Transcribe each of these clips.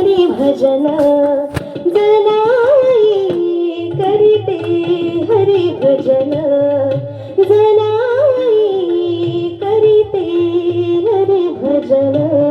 हरी भजन जनाई करीते हरी भजन जनाई करीते हरी भजन.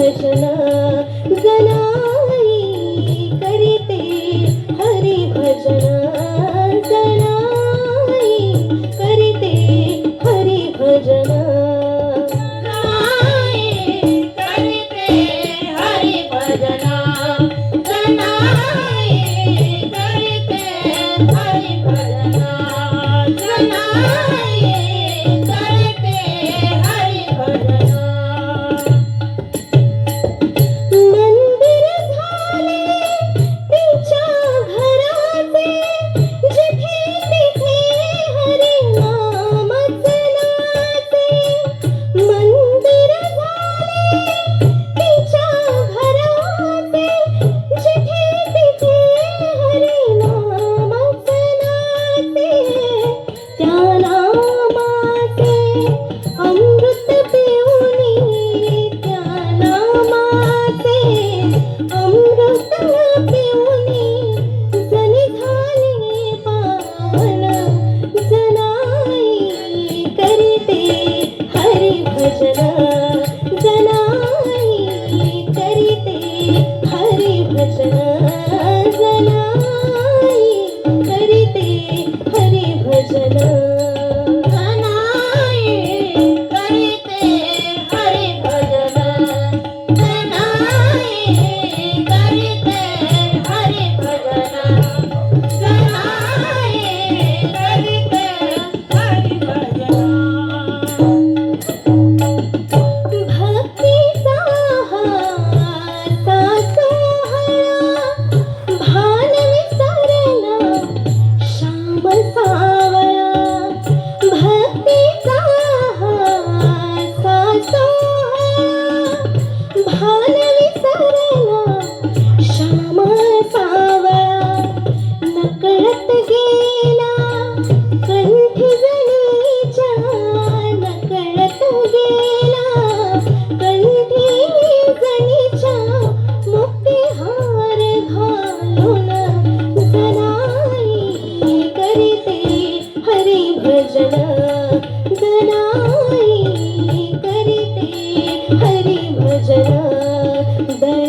कृष्ण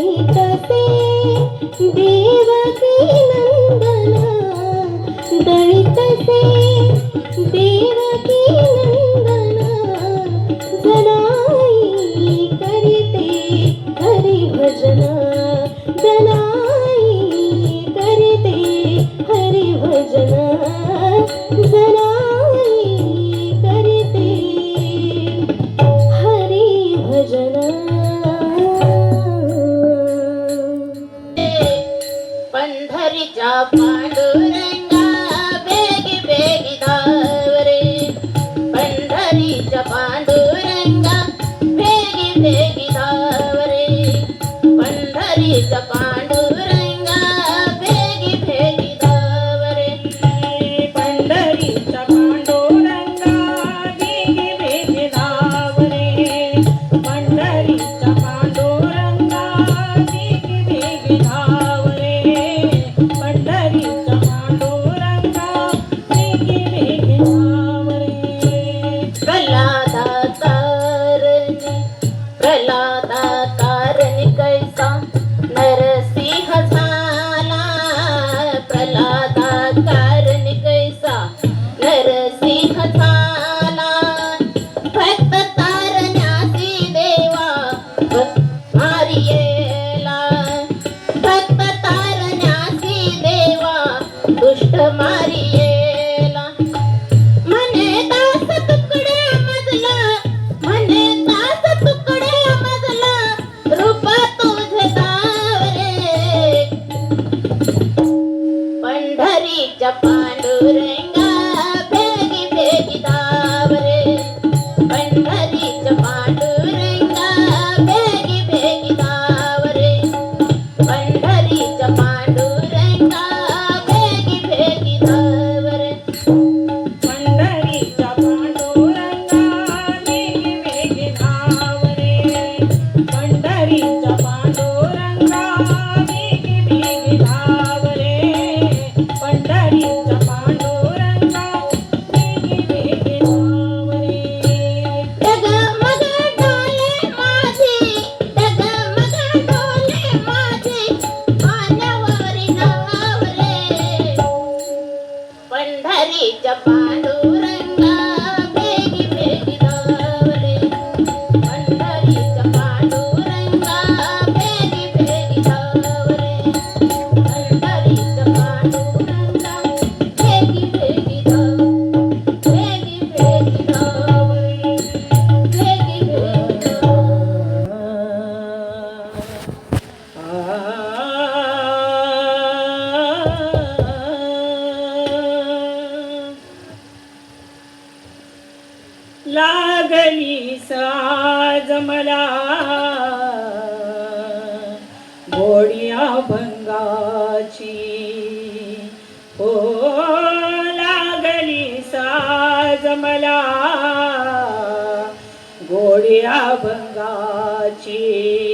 कहीं कसे देवकी नीच पांडू Chapado. गोडिया भंगाची. हो लागली साज मला. गोडिया भंगाची.